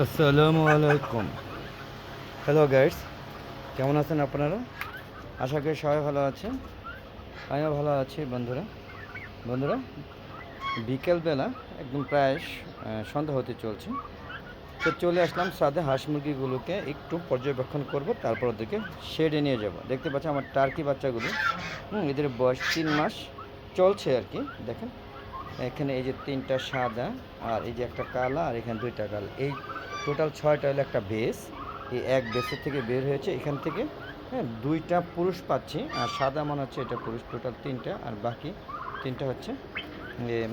আসসালামু আলাইকুম। Hello guides কেমন আছেন আপনারা? আশা করি সবাই ভালো আছেন। আমিও ভালো আছি, বন্ধুরা। বন্ধুরা বিকেলবেলা একদম প্রায় সন্ধ্যা হতে চলছে। তো চলে আসলাম সাথে হাঁস মুরগিগুলোকে একটু পর্যবেক্ষণ করব, তারপর ওদেরকে শেডে নিয়ে যাব। দেখতে পাচ্ছি আমার টার্কি বাচ্চাগুলো। হুম, এদের বয়স তিন মাস চলছে আর কি, দেখেন। এখানে এই যে তিনটা সাদা আর এই যে একটা কালা আর এখানে দুইটা কালা। এই টোটাল ছয়টা হলো একটা বেস। এই এক বেসের থেকে বের হয়েছে, এখান থেকে হ্যাঁ দুইটা পুরুষ পাচ্ছি, আর সাদা মনে হচ্ছে এটা পুরুষ, টোটাল তিনটা, আর বাকি তিনটা হচ্ছে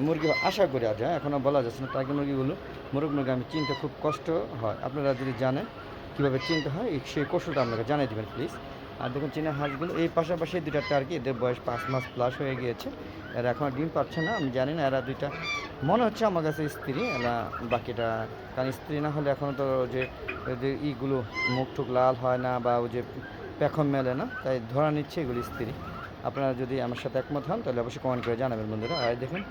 মুরগি। আশা করি আজ হ্যাঁ এখনও বলা যাচ্ছে না টার্কি মুরগিগুলো, মুরগ মুরগি আমি চিনতে খুব কষ্ট হয়। আপনারা যদি জানেন কীভাবে চিনতে হয় সেই কৌশলটা আপনাকে জানিয়ে দেবেন প্লিজ আর দেখুন চীনা হাঁসগুলো এই পাশাপাশি দুইটা টার্কি এদের বয়স পাঁচ মাস প্লাস হয়ে গিয়েছে। এরা এখনও ডিম পাচ্ছে না, আমি জানি না, এরা দুইটা মনে হচ্ছে আমার কাছে স্ত্রী, এরা বাকিটা, কারণ স্ত্রী না হলে এখনও তো যে ইগুলো মুখ টুক লাল হয় না বা ওই যে পেখম মেলে না, তাই ধরা নিচ্ছে এগুলি স্ত্রী। আপনারা যদি আমার সাথে একমত হন, তাহলে অবশ্যই কমেন্ট করে জানাবেন বন্ধুরা। আর দেখুন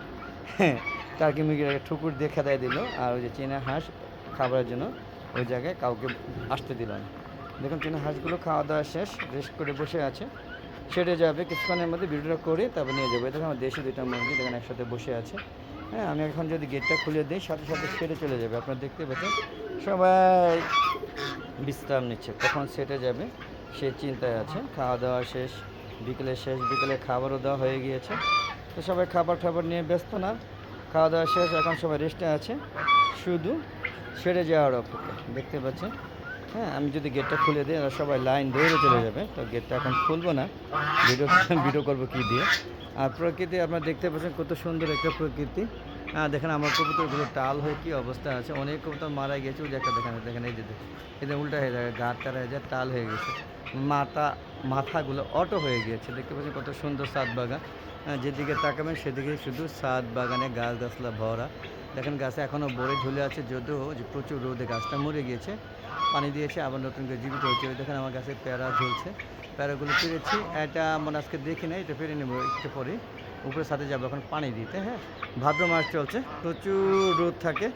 টার্কি মুরগির একটা ঠুকুর দিয়ে খেদাই দিল, আর ওই যে চীনা হাঁস খাবারের জন্য ওই জায়গায় কাউকে আসতে দিল না। দেখুন চীনা হাঁসগুলো খাওয়া দাওয়া শেষ রেস্ট করে বসে আছে। সেটে যাবে, কিছুক্ষণের মধ্যে ভিডিওটা করে তারপর নিয়ে যাব। দেখুন আমার দেশি দুইটা মুরগি, দেখেন, একসাথে বসে আছে। হ্যাঁ আমি এখন যদি গেটটা খুলে দিই, সাথে সাথে সেটে চলে যাবে। আপনারা দেখতে পাচ্ছেন, সবাই বিশ্রাম নিচ্ছে। কখন সেটে যাবে, সে চিন্তায় আছে। খাওয়া দাওয়া শেষ, বিকেলে শেষ, বিকেলে খাবারও দেওয়া হয়ে গিয়েছে। তো সবাই খাবার টাবার নিয়ে ব্যস্ত না। খাওয়া দাওয়া শেষ, এখন সবাই রেস্টে আছে। শুধু সেরে যাওয়ার অপেক্ষা। দেখতে পাচ্ছেন হ্যাঁ আমি যদি গেটটা খুলে দিই এরা সবাই লাইন ধরে চলে যাবে। তো গেটটা এখন খুলবো না। ভিডিও ভিডিও করব কী দিয়ে। আর প্রকৃতি, আপনারা দেখতে পাচ্ছেন কত সুন্দর একটা প্রকৃতি। দেখেন আমার কবুতরগুলো টাল হয়ে কী অবস্থা আছে। অনেক কবুতর মারা গেছে। ওই একটা দেখেন দেখেন এই যে। এদের উল্টা হয়ে যায় গাছ টারা হয়ে যায়, টাল হয়ে গেছে। মাথা, মাথাগুলো অটো হয়ে গিয়েছে। দেখতে পাচ্ছেন কত সুন্দর সাত বাগান। যেদিকে তাকাবেন, সেদিকে শুধু সাত বাগানে গাছ গাছলা ভরা। দেখেন গাছে এখনও বড়ে ঝুলে আছে, যদিও যে প্রচুর রোদে গাছটা মরে গিয়েছে। পানি দিয়েছে আবার নতুন করে জীবিত হয়েছে। দেখেন আমার গাছে প্যারা ঝুলছে। প্যারাগুলো পেরেছি। এটা মনে আজকে দেখি নাই, এটা পেরে নেব একটু পরে উপরে সাথে যাব, এখন পানি দিতে হ্যাঁ? ভাদ্র মাস চলছে, প্রচুর রোদ থাকে।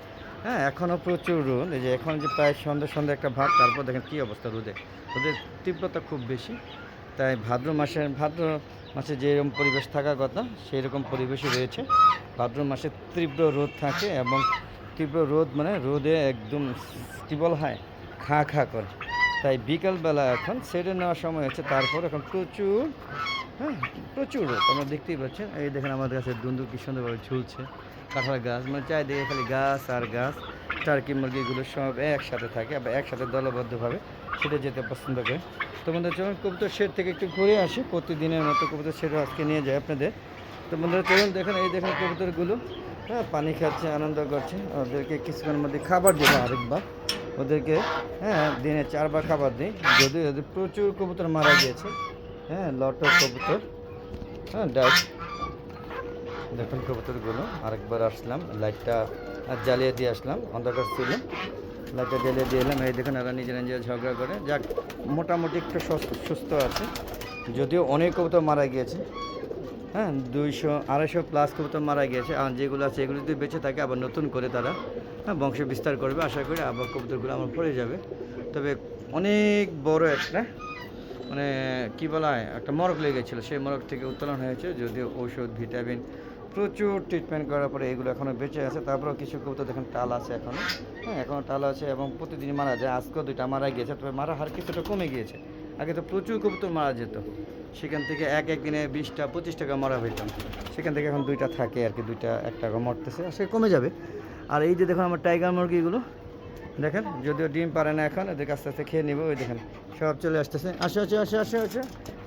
হ্যাঁ এখনও প্রচুর রোদ। এই যে এখন যে প্রায় সন্ধ্যে সন্ধ্যে একটা ভাত, তারপর দেখেন কী অবস্থা রোদে। রোদের তীব্রতা খুব বেশি। তাই ভাদ্র মাসের, ভাদ্র মাসে যেরকম পরিবেশ থাকার কথা সেই রকম পরিবেশই রয়েছে। ভাদ্র মাসে তীব্র রোদ থাকে এবং তীব্র রোদ মানে রোদে একদম স্টিবল হয়। খা খা করে। তাই বিকালবেলা এখন সেরে নেওয়ার সময় হচ্ছে, তারপর এখন প্রচুর হ্যাঁ প্রচুর রোদ। আমরা দেখতেই পাচ্ছেন এই দেখেন আমাদের কাছে দুন্দু কি সুন্দরভাবে ঝুলছে। কাঁঠাল গাছ মানে চাই দেখে খালি গাছ আর গাছ। টার্কি মুরগিগুলো সব একসাথে থাকে, আবার একসাথে দলবদ্ধভাবে সেটা যেতে পছন্দ করে। তো বন্ধুরা, চলুন কবুতর শেড থেকে একটু ঘুরে আসি। প্রতিদিনের মতো কবুতর শেডও আজকে নিয়ে যায় আপনাদের। তো বন্ধুরা, চলুন দেখেন, এই দেখেন কবুতরগুলো হ্যাঁ পানি খাচ্ছে, আনন্দ করছে। ওদেরকে কিছুক্ষণের মধ্যে খাবার দেবো আরেকবার। ওদেরকে হ্যাঁ দিনে চারবার খাবার দিই। যদিও ওদের প্রচুর কবুতর মারা গিয়েছে হ্যাঁ লট কবুতর হ্যাঁ ডাক দেখুন কবুতরগুলো, আরেকবার আসলাম, লাইটটা জ্বালিয়ে দিয়ে আসলাম, অন্ধকার ছিল। লাইটটা জ্বালিয়ে দিয়ে এলাম, এই দেখুন, এরা নিজেরা নিজেরা ঝগড়া করে। যাক, মোটামুটি একটু সুস্থ আছে। যদিও অনেক কবুতর মারা গিয়েছে হ্যাঁ দুইশো, আড়াইশো প্লাস কবুতর মারা গিয়েছে। আর যেগুলো আছে, এগুলো যদি বেঁচে থাকে, আবার নতুন করে তারা হ্যাঁ বংশ বিস্তার করবে। আশা করি আবার কবুতরগুলো আমার পড়ে যাবে। তবে অনেক বড় একটা মানে কী বলা হয়, একটা মরক লেগেছিল সেই মরক থেকে উত্তোলন হয়েছে। যদিও ঔষধ, ভিটামিন প্রচুর ট্রিটমেন্ট করার পরে এগুলো এখনও বেঁচে আছে। তারপরেও কিছু কবুতর দেখেন, টাল আছে এখনও হ্যাঁ এখনও টাল আছে এবং প্রতিদিন মারা যায়, আজকেও দুইটা মারা গিয়েছে, তবে মারা হার কিছুটা কমে গিয়েছে। আগে তো প্রচুর কবুতর মারা যেত। সেখান থেকে এক এক দিনে বিশটা, পঁচিশ টাকা মারা হইতাম সেখান থেকে এখন দুইটা থাকে আর কি, দুইটা, এক টাকা মরতেছে সে কমে যাবে। আর এই যে দেখুন আমার টাইগার মুরগিগুলো, দেখেন, যদিও ডিম পারে না এখন এদেরকে আস্তে আস্তে খেয়ে নেব, ওই দেখেন, সব চলে আসতেছে। আসে আসে আসে আসে আসে।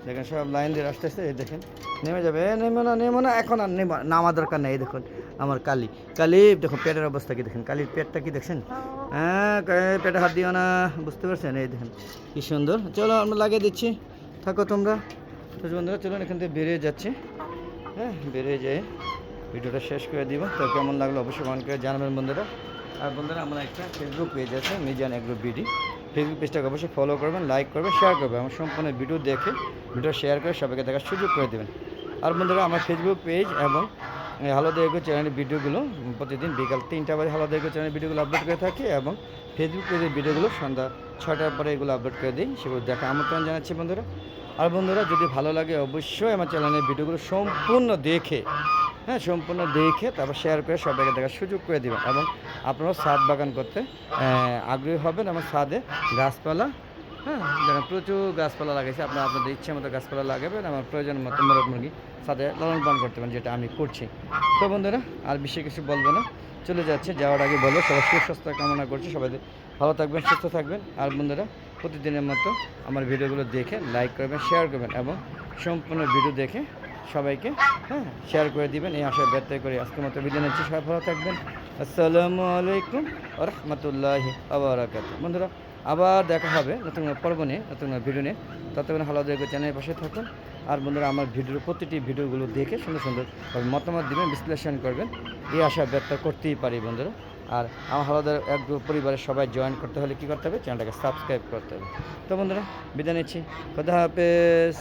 দেখেন সব লাইন দিয়ে আসতেছে, এই দেখেন, নেমে যাবে। এ, নেমো না নেমো না, এখন আর নেমা নামা দরকার নেই দেখুন। আমার কালি। কালি দেখো পেটের অবস্থা কি দেখেন? কালির পেটটা কি দেখছেন হ্যাঁ পেটে হাত দিও না, বুঝতে পারছেন? এই দেখেন, কি সুন্দর। চলো, আমরা লাগিয়ে দিচ্ছি। থাকো তোমরা। বন্ধুরা, চলুন, এখান থেকে বেরিয়ে যাচ্ছে। হ্যাঁ বেরিয়ে যেয়ে ভিডিওটা শেষ করে দিব। তো কেমন লাগল অবশ্যই কমেন্ট করে জানাবেন বন্ধুরা। আর বন্ধুরা, আমার একটা ফেসবুক পেজ আছে মিজান এগ্রো বিডি ফেসবুক পেজটাকে অবশ্যই ফলো করবেন লাইক করবেন শেয়ার করবেন। আমার সম্পূর্ণ ভিডিও দেখে ভিডিও শেয়ার করে সবাইকে দেখার সুযোগ করে দেবেন। আর বন্ধুরা, আমার ফেসবুক পেজ এবং হালো দেখো চ্যানেলের ভিডিওগুলো প্রতিদিন বিকাল তিনটা বাজে হালো দেখো চ্যানেলের ভিডিওগুলো আপলোড করে থাকি এবং ফেসবুক পেজের ভিডিওগুলো সন্ধ্যা ছটার পরে এগুলো আপলোড করে দিই, সেগুলো দেখা আমন্ত্রণ জানাচ্ছি বন্ধুরা। আর বন্ধুরা, যদি ভালো লাগে অবশ্যই আমার চ্যানেলের ভিডিওগুলো সম্পূর্ণ দেখে হ্যাঁ সম্পূর্ণ দেখে তারপর শেয়ার করে সবাইকে দেখার সুযোগ করে দেবেন এবং আপনারাও সাদ বাগান করতে আগ্রহী হবেন এবং ছাদে গাছপালা হ্যাঁ যেন প্রচুর গাছপালা লাগাইছে। আপনারা আপনাদের ইচ্ছে মতো গাছপালা লাগাবেন, আমার প্রয়োজন মতো মোরগ মুরগি সাথে লালন পালন করতে পারেন, যেটা আমি করছি। তো বন্ধুরা, আর বেশি কিছু বলব না। চলে যাচ্ছে, যাওয়ার আগে বলব সবাই সুস্বাস্থ্য কামনা করছি, সবাই ভালো থাকবেন, সুস্থ থাকবেন। আর বন্ধুরা, প্রতিদিনের মতো আমার ভিডিওগুলো দেখে লাইক করবেন শেয়ার করবেন এবং সম্পূর্ণ ভিডিও দেখে সবাইকে হ্যাঁ শেয়ার করে দিবেন। এই আশা ব্যর্থ করে আজকের মতো বিদায় নিচ্ছি। সবাই ভালো থাকবেন। আসসালামু আলাইকুম রহমতুল্লাহি আবরাকাত বন্ধুরা আবার দেখা হবে নতুন পর্ব নিয়ে, নতুন ভিডিও নিয়ে। ততক্ষণ দেখবে চ্যানেলের পাশে থাকুন। আর বন্ধুরা, আমার ভিডিওর প্রতিটি ভিডিওগুলো দেখে সুন্দর সুন্দর মতামত দেবেন, বিশ্লেষণ করবেন। এই আশা ব্যক্ত করতেই পারি বন্ধুরা। আর আমার হালাদার এক পরিবারের সবাই জয়েন করতে হলে কী করতে হবে? চ্যানেলটাকে সাবস্ক্রাইব করতে হবে। তো বন্ধুরা, বিদায় নিচ্ছি। খোদা হাফেজ।